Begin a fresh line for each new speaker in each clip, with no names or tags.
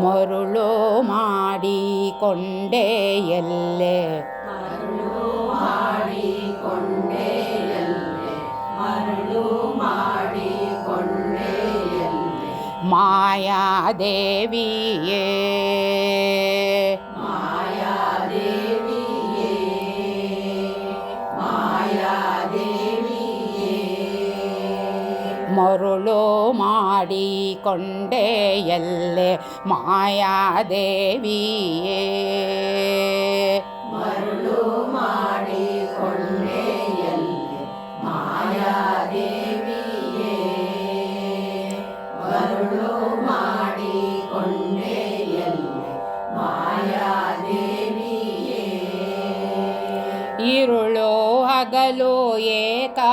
ಮರುಳು ಮಾಡಿಕೊಂಡೆ ಎಲ್ಲೆ
ಮರಳು ಮಾಡಿಕೊಂಡೆ ಎಲ್ಲೆ ಮರಳು ಮಾಡಿಕೊಂಡೆ ಎಲ್ಲೆ
ಮಾಯಾದೇವಿಯೇ ಮರುಳು ಮಾಡಿಕೊಂಡೆ ಎಲ್ಲೆ ಮಾಯಾದೇವಿಯೇ
ಮರುಳು ಮಾಡಿಕೊಂಡೆ ಎಲ್ಲೆ ಮಾಯಾದೇವಿಯೇ ಮರಳು ಮಾಡಿಕೊಂಡೆ ಎಲ್ಲೆ ಮಾಯಾದೇವಿಯೇ
ಹಗಲು ಏಕವಾಗಿ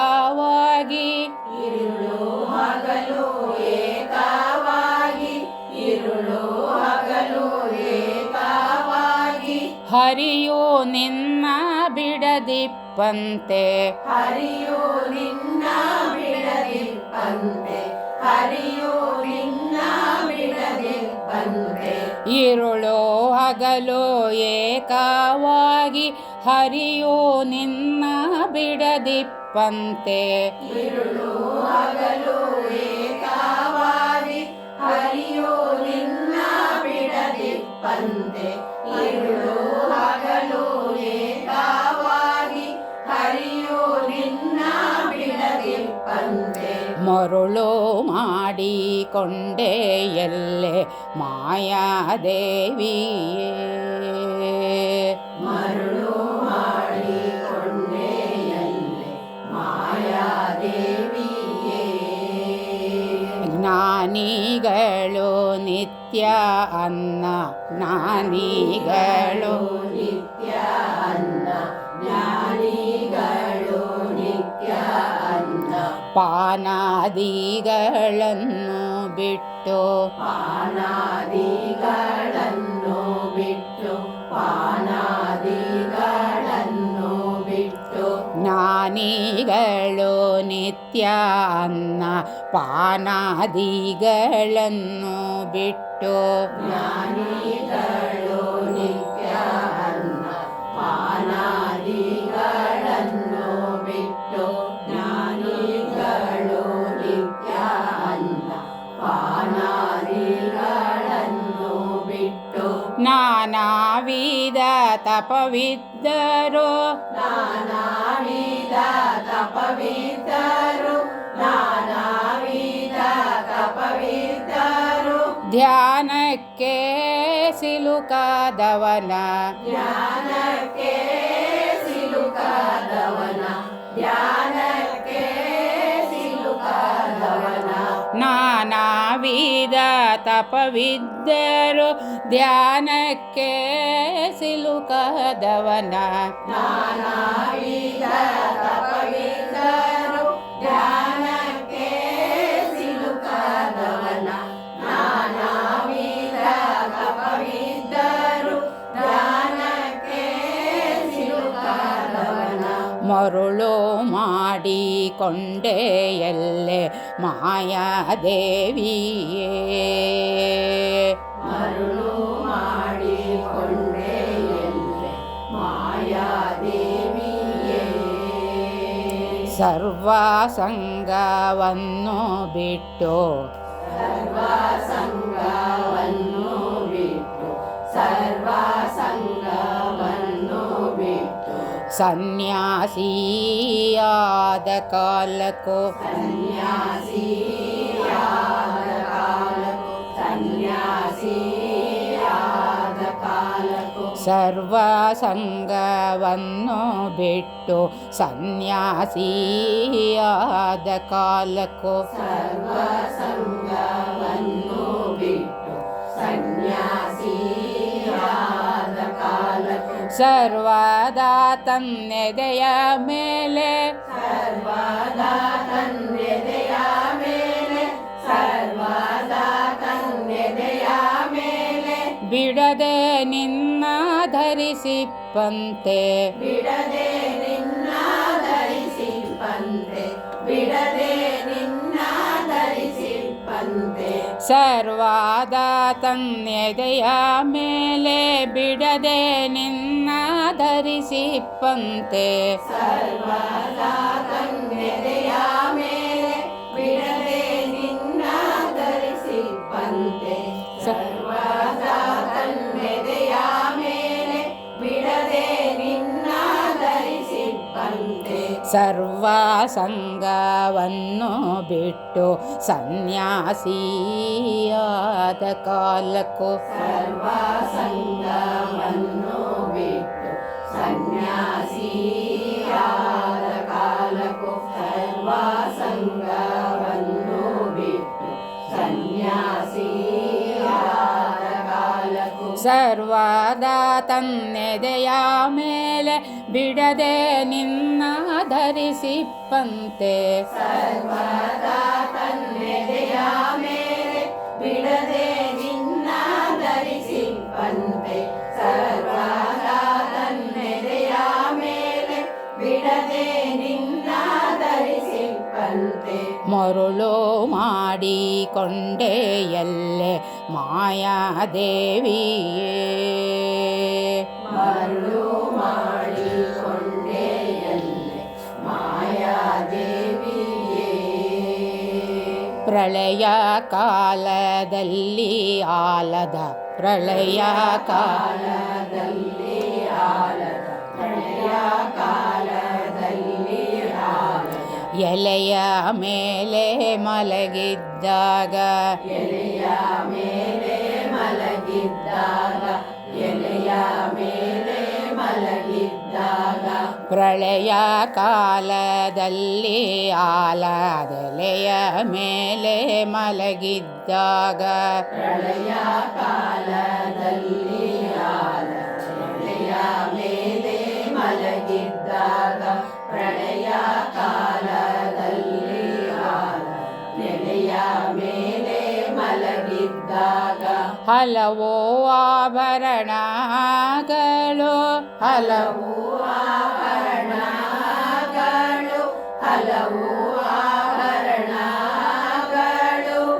ಹರಿಯು ನಿನ್ನ ಬಿಡದಿಪ್ಪಂತೆ
ಹರಿಯೋ ನಿನ್ನ ಬಿಡದಿಪ್ಪಂತೆ ಹರಿಯೋ ನಿನ್ನ ಬಿಡದಿಪ್ಪಂತೆ
ಇರುಳು ಹಗಲು ಏಕವಾಗಿ ಹರಿಯು ನಿನ್ನ ಬಿಡದಿಪ್ಪಂತೆ
ഇരുളೋ ಹಗಲು ಏಕವಾಗಿ ಹರಿಯೋ ನಿನ್ನ ಬಿಡದಿಪ್ಪಂತೆ ಇರುಳು ಹಗಲು ಏಕವಾಗಿ ನಿನ್ನ
ಮರುಳು ಮಾಡಿಕೊಂಡೆ ಎಲ್ಲೆ ಮಾಯಾದೇವಿಯೇ.
ಮರುಳು ಮಾಡಿಕೊಂಡೆ ಎಲ್ಲೆ ಮಾಯಾದೇವಿಯೇ.
ಜ್ಞಾನಿಗಳು ನಿತ್ಯ ಅನ್ನ ಜ್ಞಾನಿಗಳು
ನಿತ್ಯ ಅನ್ನ ಜ್ಞಾನಿಗಳು ನಿತ್ಯ ಅನ್ನ
ಪಾನಾದಿಗಳನ್ನು ಬಿಟ್ಟು
ಪಾನಾದಿಗಳನ್ನು ಬಿಟ್ಟು ಪಾನಾದಿಗಳನ್ನು ಬಿಟ್ಟು
ಜ್ಞಾನಿಗಳು ನಿತ್ಯ ಅನ್ನ ಪಾನಾದಿಗಳನ್ನು ಬಿಟ್ಟು
ಜ್ಞಾನಿಗಳು
ನಾನಾ ವಿಧ ತಪವಿದ್ದರು.
ನಾನಾ ವಿಧ ತಪವಿದ್ದರು. ನಾನಾ ತಪವಿದ್ದರು.
ಧ್ಯಾನಕ್ಕೆ ಸಿಲುಕಾದವನ.
ಧ್ಯಾನಕ್ಕೆ
ವಿಧ ತಪವಿದ್ದರು. ಧ್ಯಾನಕ್ಕೆ ಸಿಲುಕದವನ.
ನಾನಾ
ಮಾಡಿಕೊಂಡೆ ಎಲ್ಲೆ ಮಾಯಾದೇವಿಯೇ
ಮರುಳು ಮಾಡಿಕೊಂಡೆ ಎಲ್ಲೆ ಮಾಯಾದೇವಿಯೇ
ಸರ್ವ ಸಂಗವನ್ನು ಬಿಟ್ಟು ಸನ್ಯಾಸಿಯಾದ ಕಾಲಕ್ಕೂ
ಸನ್ಯಾಸಿಯಾದ ಕಾಲಕ್ಕೂ ಸನ್ಯಾಸಿಯಾದ ಕಾಲಕ್ಕೂ
ಸರ್ವ ಸಂಗವನ್ನು ಬಿಟ್ಟು ಸನ್ಯಾಸಿಯಾದ ಕಾಲಕ್ಕೂ
ಸರ್ವ ಸಂಗವನ್ನು
ಸರ್ವದಾ ತನ್ನೆದೆಯ ಮೇಲೆ.
ಸರ್ವದಾ ತನ್ನೆದೆಯ ಮೇಲೆ. ಸರ್ವದಾ ತನ್ನೆದೆಯ ಮೇಲೆ.
ಬಿಡದೆ ನಿನ್ನ ಧರಿಸಿಪ್ಪಂತೆ
ಬಿಡದೆ ನಿನ್ನ ಧರಿಸಿಪ್ಪಂತೆ ಬಿಡದೆ ನಿನ್ನ ಧರಿಸಿಪ್ಪಂತೆ
ಸರ್ವಾದ ತನ್ನೆದೆಯ ಮೇಲೆ. ಬಿಡದೆ ನಿನ್ನ ಧರಿಸಿಪ್ಪಂತೆ
ಸರ್ವದಾ ತನ್ನೆದೆಯ ಮೇಲೆ ಬಿಡದೆ ನಿನ್ನ ಧರಿಸಿಪ್ಪಂತೆ ಸರ್ವದಾ ತನ್ನೆದೆಯ ಮೇಲೆ ಬಿಡದೆ ನಿನ್ನ ಧರಿಸಿಪ್ಪಂತೆ
ಸರ್ವ
ಸಂಗವನ್ನು ಬಿಟ್ಟು ಸನ್ಯಾಸಿಯಾದ ಕಾಲಕ್ಕೂ ಸರ್ವ ಸಂಗವನ್ನು ಕಾಲಕ್ಕೂ
ಸರ್ವಾದ ತನ್ನೆದೆಯ ಮೇಲೆ ಬಿಡದೆ ನಿನ್ನ ಧರಿಸಿಪ್ಪಂತೆ
ಸರ್ವದಾ ಮೇಲೆ ಬಿಡದೆ ನಿನ್ನ ಧರಿಸಿಪ್ಪಂತೆ ಸರ್ವದಾ
ಮರುಳು ಮಾಡಿಕೊಂಡೆ ಎಲ್ಲೆ ಮಾಯಾದೇವಿಯೇ.
ಮರುಳು ಮಾಯಾದೇವಿಯೇ.
ಪ್ರಳಯ ಕಾಲದಲ್ಲಿ ಆಲದ ಪ್ರಳಯ ಕಾಲ ಎಲೆಯ ಮೇಲೆ ಮಲಗಿದ್ದಾಗ.
ಎಲೆಯ ಮೇಲೆ ಮಲಗಿದ್ದಾಗ. ಎಲೆಯ ಮೇಲೆ ಮಲಗಿದ್ದಾಗ.
ಪ್ರಳಯ ಕಾಲದಲ್ಲಿ ಆಲದೆಲೆಯ ಮೇಲೆ ಮಲಗಿದ್ದಾಗ.
ಪ್ರಳಯ ಕಾಲದಲ್ಲಿ ಆಲ ಎಲೆಯ ಮೇಲೆ ಮಲಗಿದ್ದಾಗ. ಪ್ರಳಯ ಕಾಲದಲ್ಲಿ
ಹಲವು ಆಭರಣಗಳು ಹಲವು
ಆಭರಣಗಳು ಹಲವು ಆಭರಣಗಳು.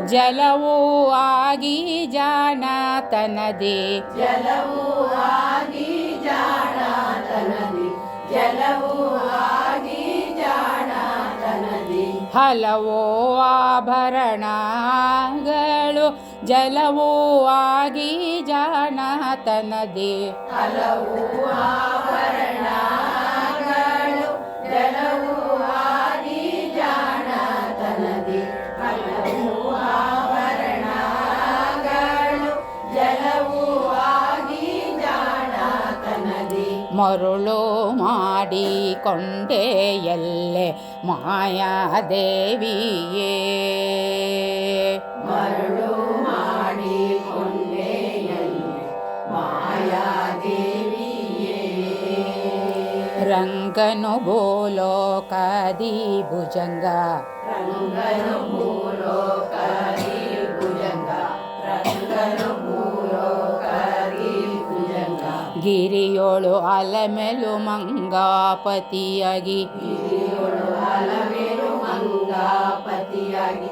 ಜಲವು ಆಗಿ ಜಾಣತನದಿ
ಜಲವು ಆಗಿ ಜಾಣತನದಿ ಜಲವು ಆಗಿ ಜಾಣತನದಿ.
ಹಲವು ಆಭರಣಗಳು ಜಲವು ಆಗಿ ಜಾಣತನದಿ.
ಹಲವು ಆಗಿ
ಮರುಳು ಮಾಡಿಕೊಂಡೆ ಎಲ್ಲೆ ಮಾಯಾದೇವಿಯೇ. ರಂಗನು ಭೂಲೋಕದಿ ಭುಜಂಗ
ರಂಗನು ಭೂಲೋಕರಿ ಭುಜಂಗ ರಂಗನು ಭೂಲೋಕರಿ ಭುಜಂಗ
ಗಿರಿಯೋಳು ಅಲಮೆಲು ಮಂಗಾಪತಿಯಾಗಿ
ಗಿರಿಯೊಳು ಅಲಮೇಲು ಮಂಗಾಪತಿಯಾಗಿ ಗಿರಿಯೊಳು ಅಲಮೇಲು ಮಂಗಾಪತಿಯಾಗಿ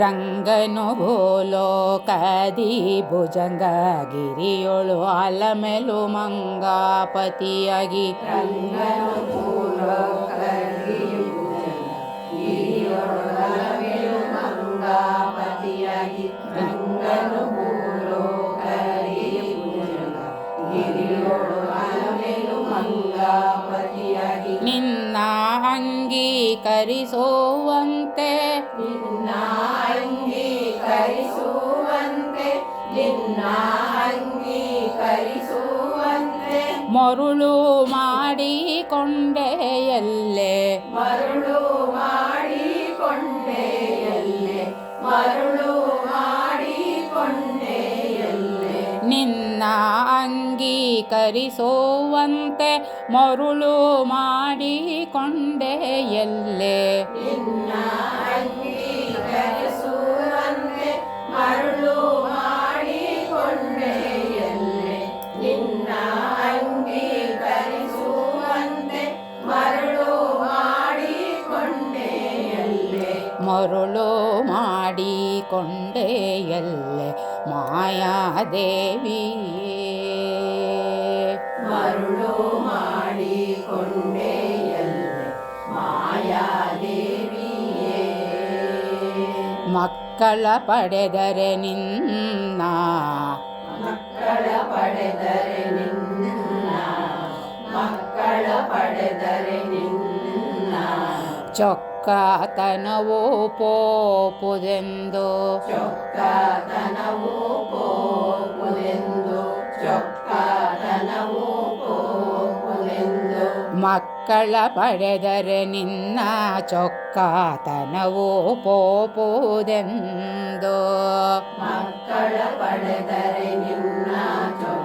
ರಂಗನು ಭೂಲೋಕದಿ ಭುಜಂಗ ಗಿರಿಯೋಳು ಅಲಮೆಲು ಮಂಗಾಪತಿಯಾಗಿ
ರಂಗನು
ಮರುಳು ಮಾಡಿಕೊಂಡೆಯಲ್ಲೇ
ಮರುಳು ಮಾಡಿಕೊಂಡೆಯಲ್ಲೇ.
ನಿನ್ನ ಅಂಗೀಕರಿಸುವಂತೆ ಮರುಳು ಮಾಡಿಕೊಂಡೆಯಲ್ಲೇ.
ನಿನ್ನ ಮರುಳು
ಮಾಡಿಕೊಂಡೆಯಲ್ಲೇ ಮಾಯಾದೇವಿಯೇ.
ಮರುಳು ಮಾಡಿಕೊಂಡೆಯಲ್ಲೇ ಮಾಯಾದೇವಿಯೇ.
ಮಕ್ಕಳ ಪಡೆದರೆ ನಿನ್ನ.
ಮಕ್ಕಳ ಪಡೆದರೆ ನಿನ್ನ. ಮಕ್ಕಳ ಪಡೆದರೆ ನಿನ್ನ.
ಚೊಕ್ಕತನವೋ ಪೋಪುದೆಂದು.
ಚೊಕ್ಕತನವು ಪೋಪುದೆಂದು. ಚೊಕ್ಕತನವು ಪೋಪುದೆಂದು.
ಮಕ್ಕಳ ಪಡೆದರೆ ನಿನ್ನ ಚೊಕ್ಕತನವು ಪೋಪುದೆಂದು.
ಮಕ್ಕಳ ಪಡೆದರೆ ನಿನ್ನ ಚೊಕ್ಕತನವು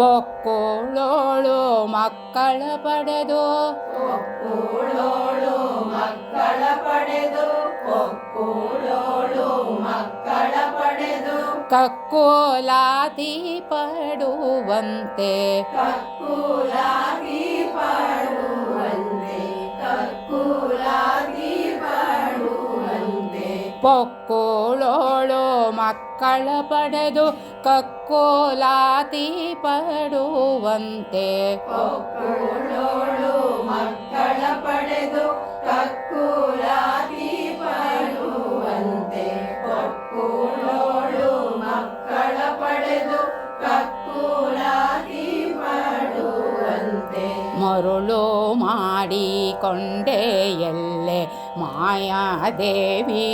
ಪೊಕ್ಕುಳೋಳು ಮಕ್ಕಳ ಪಡೆದು.
ಒಕ್ಕೂಳೋಳು ಮಕ್ಕಳ ಪಡೆದು. ಒಕ್ಕೂಳೋಳು ಮಕ್ಕಳ ಪಡೆದು.
ಕಕ್ಕೋಲಾತಿ ಪಡುವಂತೆ.
ಕಕ್ಕುಲಾಗಿ ಪಾಡುವಂತೆ. ಕಕ್ಕುಲಾಗಿ ಪಾಡುವಂತೆ.
ಪೊಕ್ಕುಳೋಳು ಮಕ್ಕಳ ಪಡೆದು ಕಕ್ಕೋಲಾತಿ ಪಡುವಂತೆ
ಮಕ್ಕಳ ಪಡೆದು ಕಕ್ಕೋಲಾತಿ ಪಡುವಂತೆ ಒಕ್ಕೂಳೋಳು ಮಕ್ಕಳ ಪಡೆದು ಕಕ್ಕುಲಾಗಿ ಪಡುವಂತೆ
ಮರುಳು ಮಾಡಿಕೊಂಡೆ ಎಲ್ಲೆ ಮಾಯಾದೇವಿಯೇ.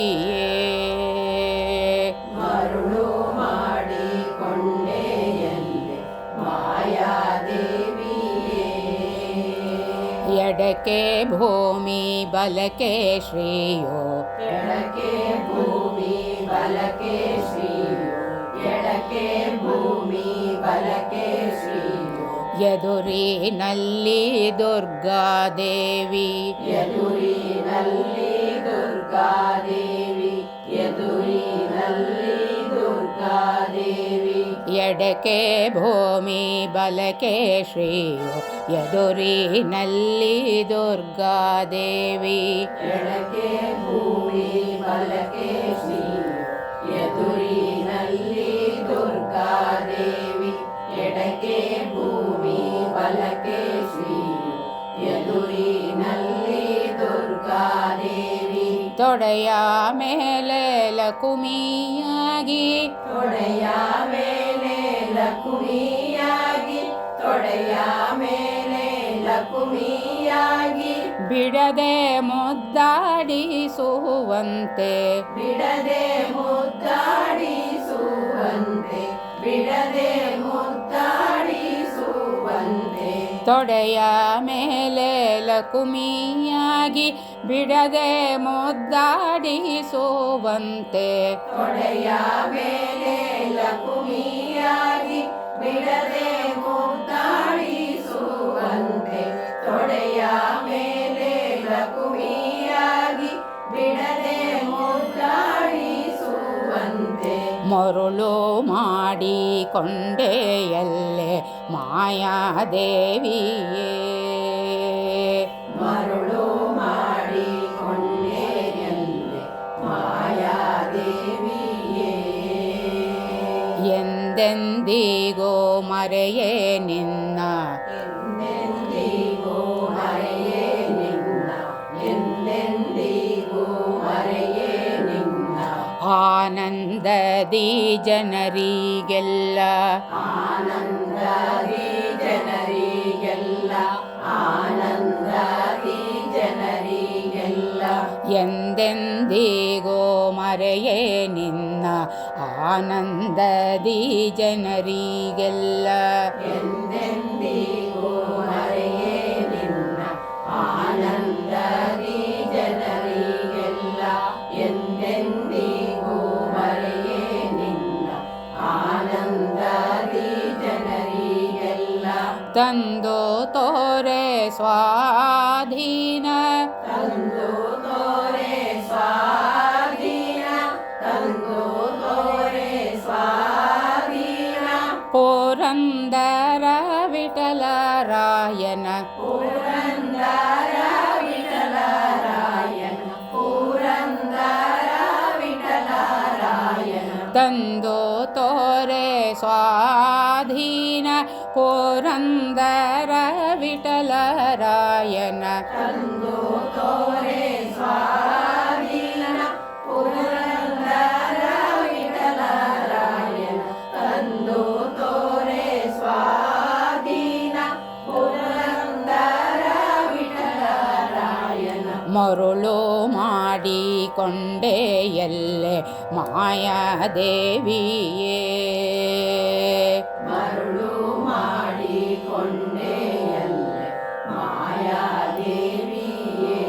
ಎಡಕ್ಕೆ ಭೂಮಿ ಬಲಕೆ ಶ್ರೀಯೋ.
ಎಡಕ್ಕೆ ಭೂಮಿ ಬಲಕೆ ಶ್ರೀಯೋ. ಎಡಕ್ಕೆ ಭೂಮಿ ಬಲಕೆ ಶ್ರೀಯೋ.
ಎದುರಿನಲ್ಲಿ ದುರ್ಗಾದೇವಿ.
ಎದುರಿನಲ್ಲಿ ದುರ್ಗಾದೇವಿ. ದುರ್ಗಾದೇವಿ
ಎಡಕ್ಕೆ ಭೂಮಿ ಬಲಕೆ ಶ್ರೀಯೋ. ಎದುರಿನಲ್ಲಿ ದುರ್ಗಾದೇವಿ
ಎಡಕ್ಕೆ ಭೂಮಿ ಬಲಕೆ ಶ್ರೀಯು. ಎದುರಿನಲ್ಲಿ ದುರ್ಗಾದೇವಿ ಎಡಕ್ಕೆ ಭೂಮಿ ಬಲಕೆ ಶ್ರೀಯು. ಎದುರಿನಲ್ಲಿ ದುರ್ಗಾದೇವಿ
ತೊಡೆಯ ಮೇಲೆ ಲಕುಮಿಯಾಗಿ.
ತೊಡೆಯ ಮೇಲೆ ಲಕುಮಿಯಾಗಿ ತೊಡೆಯ ಮೇಲೆ ಲಕುಮಿಯಾಗಿ.
ಬಿಡದೆ ಮುದ್ದಾಡಿಸುವಂತೆ.
ಬಿಡದೆ ಮುದ್ದಾಡಿಸುವಂತೆ ಬಿಡದೆ ಮುದ್ದಾಡಿಸುವಂತೆ.
ತೊಡೆಯ ಮೇಲೆ ಲಕುಮಿಯಾಗಿ ಬಿಡದೆ ಮುದ್ದಾಡಿಸುವಂತೆ.
ತೊಡೆಯ ಮೇಲೆ ಲಕುಮಿಯಾಗಿ ಬಿಡದೆ ಮುದ್ದಾಡಿಸುವಂತೆ ತೊಡೆಯ ಮೇಲೆ ಲಕುಮಿಯಾಗಿ ಬಿಡದೆ ಮುದ್ದಾಡಿಸುವಂತೆ
ಮರುಳು ಮಾಡಿಕೊಂಡೆ ಎಲ್ಲೆ ಮಾಯಾದೇವಿಯೇ.
ಮರುಳು ಮಾಡಿಕೊಂಡೆ ಮಾಯಾದೇವಿಯೇ.
ಎಂದೆಂದಿಗೋ ಮರೆಯೇ ನಿನ್ನ
ಎಂದೆಂದಿಗೂ ಮರೆಯೇ ನಿನ್ನ ಎಂದೆಂದಿಗೂ ಮರೆಯೇ ನಿನ್ನ
ಆನಂದದಿ ಜನರಿಗೆಲ್ಲ
ಆನಂದದಿ ಜನರಿಗೆಲ್ಲ ಆನಂದದಿ ಜನರಿಗೆಲ್ಲ
ಎಂದೆಂದಿಗೋ ಮರೆಯೇ ನಿನ್ನ ಆನಂದದಿ ಜನರಿಗೆಲ್ಲ
ಎಂದೆಂದಿಗೂ ಮರೆಯೇ ನಿನ್ನ ಆನಂದದಿ ಜನರಿಗೆಲ್ಲ ಎಂದೆಂದಿಗೂ ಮರೆಯೇ ನಿನ್ನ ಆನಂದದಿ ಜನರಿಗೆಲ್ಲ
ತಂದು ತೋರೆ ಸ್ವಾಧೀನ ವಿಠಲರಾಯನ ತಂದು ತೋರೆ ಸ್ವಾಧೀನ ಪುರಂದರ ವಿಠಲರಾಯನ
ತಂದು ತೋರೆ ಸ್ವಾಧೀನ ಪುರಂದರ ವಿಠಲರಾಯನ ತಂದು ತೋರೆ ಸ್ವಾಧೀನ ಪುರಂದರ ವಿಠಲರಾಯನ
ಮರುಳು ಮಾಡಿಕೊಂಡೆ ಎಲ್ಲೆ ಮಾಯಾದೇವಿಯೇ.
ಮರುಳು ಮಾಡಿಕೊಂಡೆ ಮಾಯಾದೇವಿಯೇ.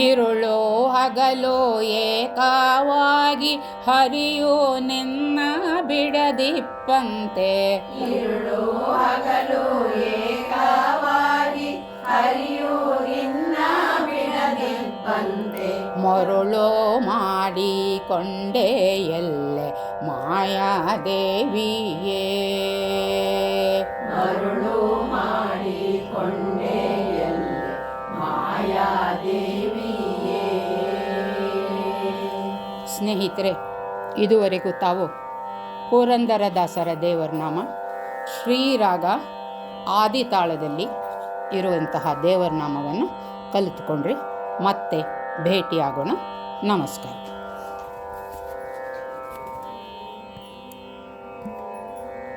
ಇರುಳು ಹಗಲು ಏಕಾವಾಗಿ ಹರಿಯೋ ನಿನ್ನ ಬಿಡದಿಪ್ಪಂತೆ.
ಇರುಳು ಹಗಲು ಏಕಾವಾಗಿ ಹರಿಯೋ ನಿನ್ನ ಬಿಡದಿಪ್ಪಂತೆ.
ಮರುಳೋ ಮಾಡಿಕೊಂಡೇ ಎಲ್ಲೆ ಮಾಯಾದೇವಿಯೇ.
ಮರುಳು ಮಾಡಿಕೊಂಡೆ ಎಲ್ಲೆ ಮಾಯಾದೇವಿಯೇ.
ಸ್ನೇಹಿತರೆ ಇದುವರೆಗೂ ತಾವು ಪುರಂದರದಾಸರ ದೇವರ ನಾಮ ಶ್ರೀರಾಗ ಆದಿತಾಳದಲ್ಲಿ ಇರುವಂತಹ ದೇವರ ನಾಮವನ್ನು ಕಲಿತುಕೊಂಡ್ರಿ. ಮತ್ತೆ ಭೇಟಿಯಾಗೋಣ. ನಮಸ್ಕಾರ.